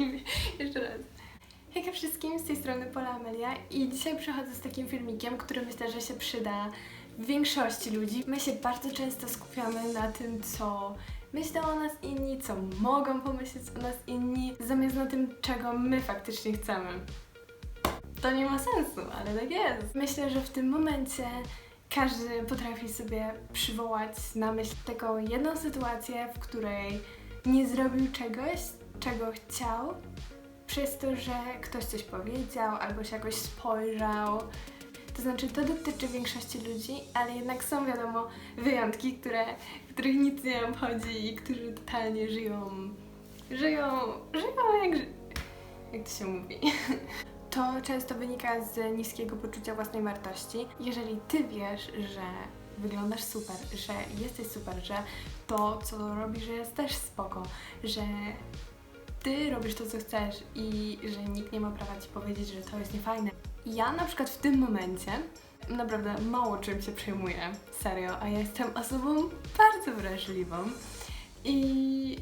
Jeszcze raz. Hejka wszystkim, z tej strony Pola Amelia i dzisiaj przychodzę z takim filmikiem, który myślę, że się przyda większości ludzi. My się bardzo często skupiamy na tym, co myślą o nas inni, co mogą pomyśleć o nas inni, zamiast na tym, czego my faktycznie chcemy. To nie ma sensu, ale tak jest. Myślę, że w tym momencie każdy potrafi sobie przywołać na myśl taką jedną sytuację, w której nie zrobił czegoś, czego chciał, przez to, że ktoś coś powiedział albo się jakoś spojrzał. To znaczy, to dotyczy większości ludzi, ale jednak są, wiadomo, wyjątki, które, których nic nie obchodzi i którzy totalnie żyją, żyją, żyją jak, jak to się mówi. To często wynika z niskiego poczucia własnej wartości. Jeżeli ty wiesz, że wyglądasz super, że jesteś super, że to, co robisz, jest też spoko, że ty robisz to, co chcesz i że nikt nie ma prawa ci powiedzieć, że to jest niefajne. Ja na przykład w tym momencie naprawdę mało czym się przejmuję, serio, a ja jestem osobą bardzo wrażliwą i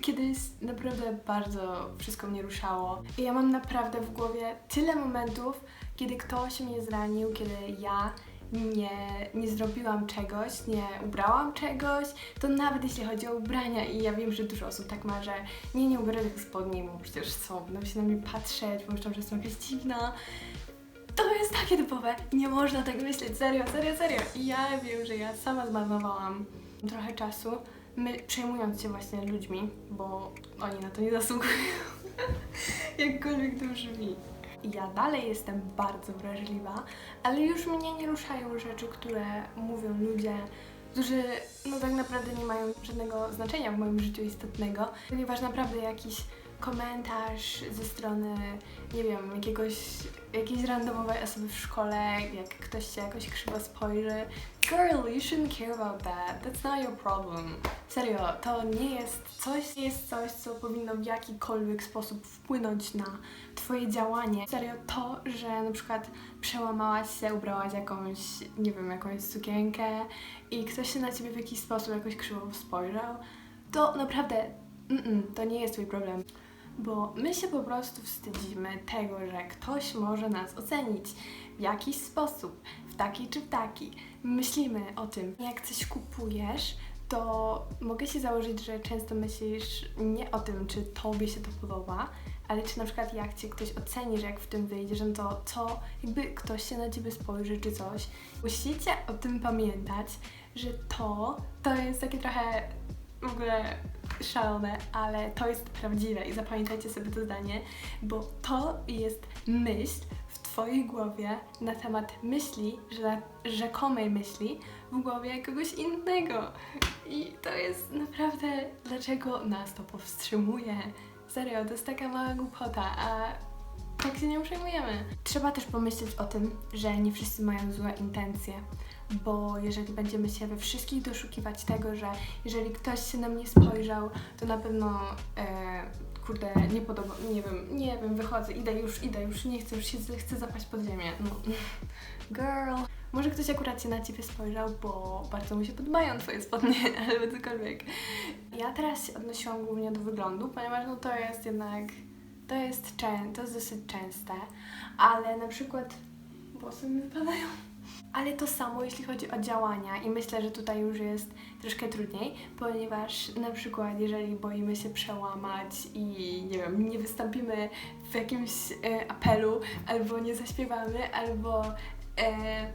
kiedyś naprawdę bardzo wszystko mnie ruszało. I ja mam naprawdę w głowie tyle momentów, kiedy ktoś mnie zranił, kiedy ja nie, nie zrobiłam czegoś, nie ubrałam czegoś, to nawet jeśli chodzi o ubrania i ja wiem, że dużo osób tak ma, że nie, nie ubiorę tych spodni, bo przecież co, będą się na mnie patrzeć, pomyślą, że jestem jakaś dziwna. To jest takie typowe, nie można tak myśleć, serio, serio, serio. I ja wiem, że ja sama zmarnowałam trochę czasu, my przejmując się właśnie ludźmi, bo oni na to nie zasługują. Jakkolwiek to brzmi. Ja dalej jestem bardzo wrażliwa, ale już mnie nie ruszają rzeczy, które mówią ludzie, którzy no tak naprawdę nie mają żadnego znaczenia w moim życiu istotnego, ponieważ naprawdę jakiś komentarz ze strony, nie wiem, jakiegoś, jakiejś randomowej osoby w szkole, jak ktoś się jakoś krzywo spojrzy. Girl, you shouldn't care about that. That's not your problem. Serio, to nie jest coś, nie jest coś, co powinno w jakikolwiek sposób wpłynąć na Twoje działanie. Serio, to, że na przykład przełamałaś się, ubrałaś jakąś, nie wiem, jakąś sukienkę i ktoś się na Ciebie w jakiś sposób jakoś krzywo spojrzał, to naprawdę, mm-mm, to nie jest Twój problem. Bo my się po prostu wstydzimy tego, że ktoś może nas ocenić w jakiś sposób, w taki czy w taki. Myślimy o tym, jak coś kupujesz, to mogę się założyć, że często myślisz nie o tym, czy tobie się to podoba, ale czy na przykład jak cię ktoś oceni, że jak w tym wyjdziesz, to co, jakby ktoś się na ciebie spojrzy czy coś. Musicie o tym pamiętać, że to, to jest takie trochę w ogóle szalone, ale to jest prawdziwe i zapamiętajcie sobie to zdanie, bo to jest myśl w Twojej głowie na temat myśli, że rzekomej myśli w głowie kogoś innego. I to jest naprawdę, dlaczego nas to powstrzymuje. Serio, to jest taka mała głupota, a tak się nie przejmujemy. Trzeba też pomyśleć o tym, że nie wszyscy mają złe intencje, bo jeżeli będziemy się we wszystkich doszukiwać tego, że jeżeli ktoś się na mnie spojrzał, to na pewno e, kurde, nie podoba, nie wiem, nie wiem, wychodzę, idę już, idę już, nie chcę, już się chcę zapaść pod ziemię. No. Girl. Może ktoś akurat się na ciebie spojrzał, bo bardzo mu się podobają twoje spodnie, albo cokolwiek. Ja teraz się odnosiłam głównie do wyglądu, ponieważ no to jest jednak, to jest, to jest dosyć częste, ale na przykład włosy mi wypadają. Ale to samo jeśli chodzi o działania i myślę, że tutaj już jest troszkę trudniej, ponieważ na przykład jeżeli boimy się przełamać i nie wiem, nie wystąpimy w jakimś e, apelu, albo nie zaśpiewamy, albo e,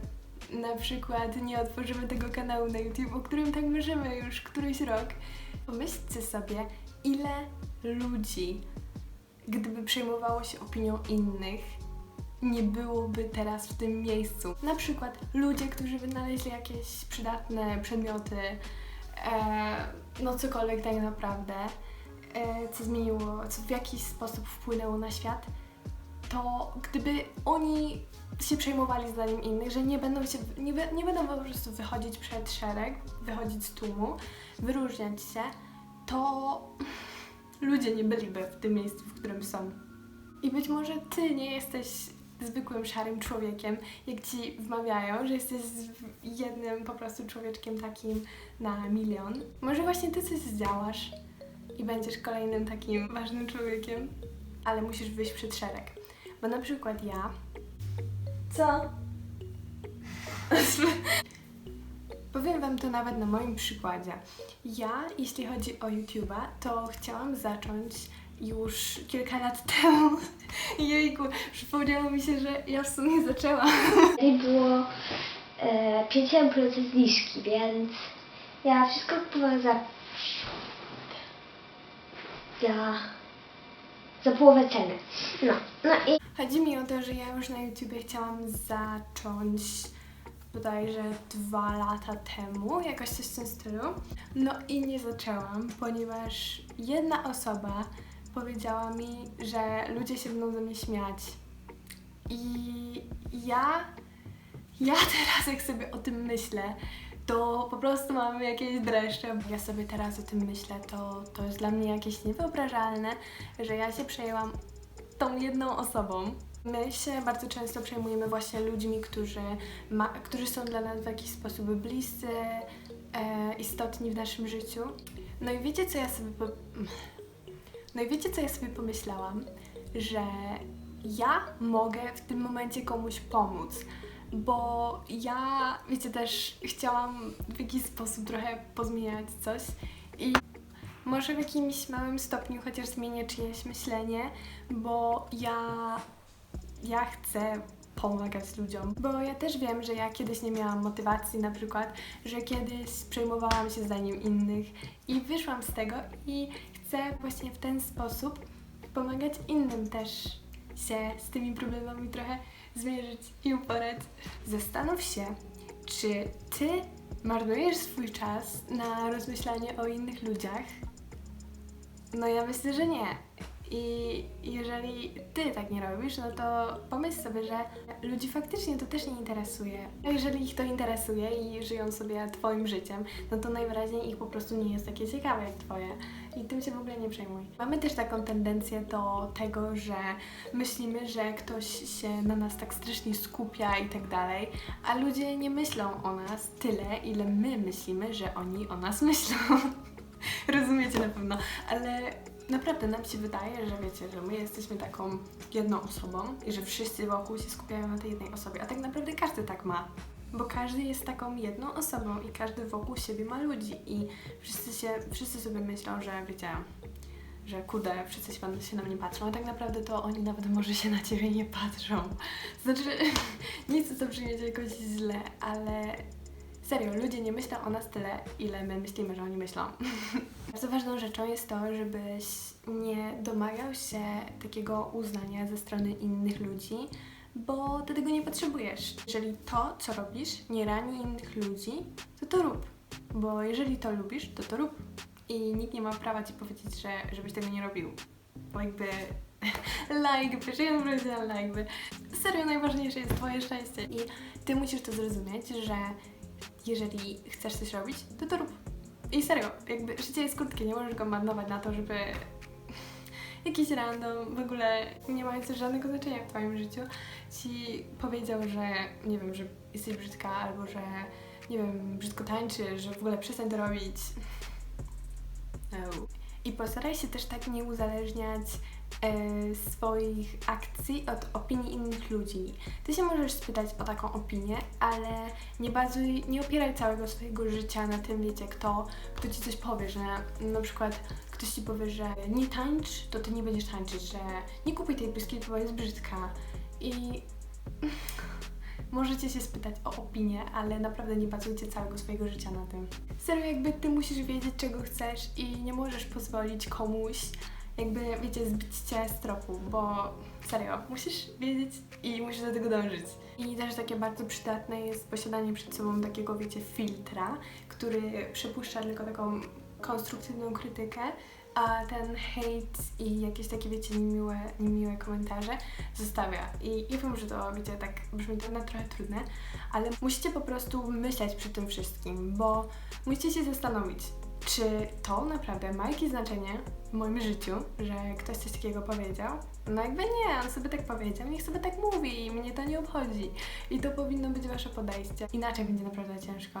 na przykład nie otworzymy tego kanału na YouTube, o którym tak marzymy już któryś rok. Pomyślcie sobie, ile ludzi, gdyby przejmowało się opinią innych, nie byłoby teraz w tym miejscu. Na przykład ludzie, którzy wynaleźli jakieś przydatne przedmioty, e, no cokolwiek tak naprawdę, e, co zmieniło, co w jakiś sposób wpłynęło na świat, to gdyby oni się przejmowali zdaniem innych, że nie będą się, nie, nie będą po prostu wychodzić przed szereg, wychodzić z tłumu, wyróżniać się, to ludzie nie byliby w tym miejscu, w którym są. I być może ty nie jesteś zwykłym szarym człowiekiem, jak ci wmawiają, że jesteś jednym po prostu człowieczkiem takim na milion. Może właśnie ty coś zdziałasz, i będziesz kolejnym takim ważnym człowiekiem, ale musisz wyjść przed szereg. Bo na przykład ja Co? Powiem Wam to nawet na moim przykładzie. Ja, jeśli chodzi o YouTube'a, to chciałam zacząć już kilka lat temu. Jejku, przypomniało mi się, że ja w sumie zaczęłam. I było e, 50% zniżki, więc ja wszystko kupowałam za za za połowę ceny. No, no i Chodzi mi o to, że ja już na YouTubie chciałam zacząć bodajże dwa lata temu, jakoś coś w tym stylu. No i nie zaczęłam, ponieważ jedna osoba powiedziała mi, że ludzie się będą ze mnie śmiać. I ja, ja teraz jak sobie o tym myślę, to po prostu mam jakieś dreszcze. Ja sobie teraz o tym myślę, to, to jest dla mnie jakieś niewyobrażalne, że ja się przejęłam tą jedną osobą. My się bardzo często przejmujemy właśnie ludźmi, którzy, ma, którzy są dla nas w jakiś sposób bliscy, e, istotni w naszym życiu. No i wiecie, co ja sobie po... No i wiecie, co ja sobie pomyślałam? Że ja mogę w tym momencie komuś pomóc, bo ja, wiecie, też chciałam w jakiś sposób trochę pozmieniać coś i może w jakimś małym stopniu chociaż zmienię czyjeś myślenie, bo ja, ja chcę pomagać ludziom. Bo ja też wiem, że ja kiedyś nie miałam motywacji na przykład, że kiedyś przejmowałam się zdaniem innych i wyszłam z tego i chcę właśnie w ten sposób pomagać innym też się z tymi problemami trochę zmierzyć i uporać. Zastanów się, czy ty marnujesz swój czas na rozmyślanie o innych ludziach, no ja myślę, że nie. I jeżeli ty tak nie robisz, no to pomyśl sobie, że ludzi faktycznie to też nie interesuje. A jeżeli ich to interesuje i żyją sobie twoim życiem, no to najwyraźniej ich po prostu nie jest takie ciekawe jak twoje. I tym się w ogóle nie przejmuj. Mamy też taką tendencję do tego, że myślimy, że ktoś się na nas tak strasznie skupia i tak dalej, a ludzie nie myślą o nas tyle, ile my myślimy, że oni o nas myślą. Rozumiecie na pewno, ale naprawdę nam się wydaje, że wiecie, że my jesteśmy taką jedną osobą i że wszyscy wokół się skupiają na tej jednej osobie, a tak naprawdę każdy tak ma. Bo każdy jest taką jedną osobą i każdy wokół siebie ma ludzi i wszyscy, się, wszyscy sobie myślą, że wiecie, że kurde, wszyscy się na mnie patrzą, a tak naprawdę to oni nawet może się na ciebie nie patrzą. Znaczy, nie chcę to brzmieć jakoś źle, ale serio, ludzie nie myślą o nas tyle, ile my myślimy, że oni myślą. Bardzo ważną rzeczą jest to, żebyś nie domagał się takiego uznania ze strony innych ludzi, bo ty tego nie potrzebujesz. Jeżeli to, co robisz, nie rani innych ludzi, to to rób. Bo jeżeli to lubisz, to to rób. I nikt nie ma prawa ci powiedzieć, że żebyś tego nie robił. Bo jakby like, ja bym powiedziała like. Serio, najważniejsze jest twoje szczęście i ty musisz to zrozumieć, że jeżeli chcesz coś robić, to to rób. I serio, jakby życie jest krótkie, nie możesz go marnować na to, żeby jakiś random, w ogóle nie mający żadnego znaczenia w twoim życiu, ci powiedział, że nie wiem, że jesteś brzydka, albo że nie wiem, brzydko tańczy, że w ogóle przestań to robić. No. I postaraj się też tak nie uzależniać swoich akcji od opinii innych ludzi. Ty się możesz spytać o taką opinię, ale nie bazuj, nie opieraj całego swojego życia na tym, wiecie, kto, kto ci coś powie, że na przykład ktoś ci powie, że nie tańcz, to ty nie będziesz tańczyć, że nie kupuj tej pieski, bo jest brzydka. I możecie się spytać o opinię, ale naprawdę nie bazujcie całego swojego życia na tym. Serio, jakby ty musisz wiedzieć, czego chcesz i nie możesz pozwolić komuś, jakby, wiecie, zbić cię z tropu, bo serio, musisz wiedzieć i musisz do tego dążyć. I też takie bardzo przydatne jest posiadanie przed sobą takiego, wiecie, filtra, który przepuszcza tylko taką konstruktywną krytykę, a ten hejt i jakieś takie, wiecie, niemiłe, niemiłe komentarze zostawia. I, I wiem, że to, wiecie, tak brzmi to na trochę trudne, ale musicie po prostu myśleć przy tym wszystkim, bo musicie się zastanowić, czy to naprawdę ma jakieś znaczenie w moim życiu, że ktoś coś takiego powiedział? No jakby nie, on sobie tak powiedział, niech sobie tak mówi i mnie to nie obchodzi. I to powinno być wasze podejście. Inaczej będzie naprawdę ciężko.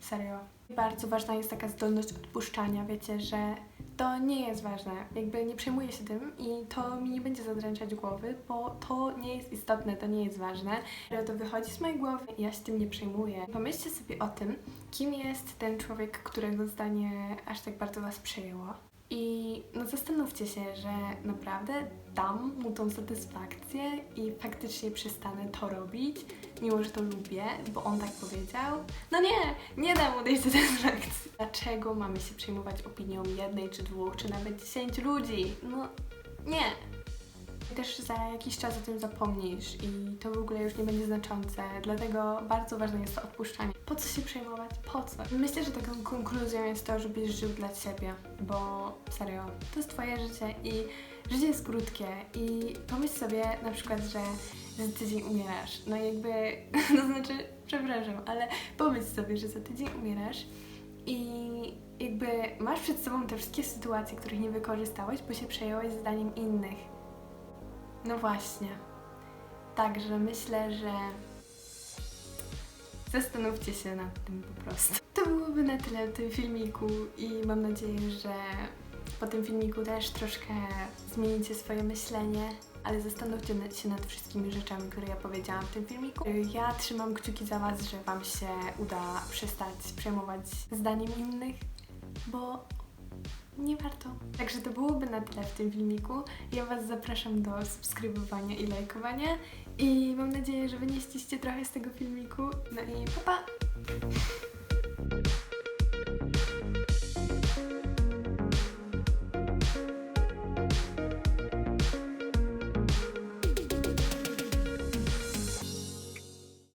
Serio. Bardzo ważna jest taka zdolność odpuszczania, wiecie, że to nie jest ważne. Jakby nie przejmuję się tym i to mi nie będzie zadręczać głowy, bo to nie jest istotne, to nie jest ważne. Ale to wychodzi z mojej głowy i ja się tym nie przejmuję. Pomyślcie sobie o tym, kim jest ten człowiek, którego zdanie aż tak bardzo Was przejęło. I no zastanówcie się, że naprawdę dam mu tą satysfakcję i faktycznie przestanę to robić, mimo że to lubię, bo on tak powiedział. No nie, nie dam mu tej satysfakcji. Dlaczego mamy się przejmować opinią jednej czy dwóch, czy nawet dziesięciu ludzi? No nie. Też za jakiś czas o tym zapomnisz i to w ogóle już nie będzie znaczące, dlatego bardzo ważne jest to odpuszczanie. Po co się przejmować? Po co? Myślę, że taką konkluzją jest to, żebyś żył dla siebie, bo serio, to jest twoje życie i życie jest krótkie i pomyśl sobie na przykład, że za tydzień umierasz. No jakby, to znaczy, przepraszam, ale pomyśl sobie, że za tydzień umierasz i jakby masz przed sobą te wszystkie sytuacje, których nie wykorzystałeś, bo się przejąłeś zdaniem innych. No właśnie. Także myślę, że zastanówcie się nad tym po prostu. To byłoby na tyle w tym filmiku i mam nadzieję, że po tym filmiku też troszkę zmienicie swoje myślenie, ale zastanówcie się nad wszystkimi rzeczami, które ja powiedziałam w tym filmiku. Ja trzymam kciuki za Was, że Wam się uda przestać przejmować zdaniem innych, bo nie warto. Także to byłoby na tyle w tym filmiku. Ja Was zapraszam do subskrybowania i lajkowania i mam nadzieję, że wynieśliście trochę z tego filmiku. No i pa pa!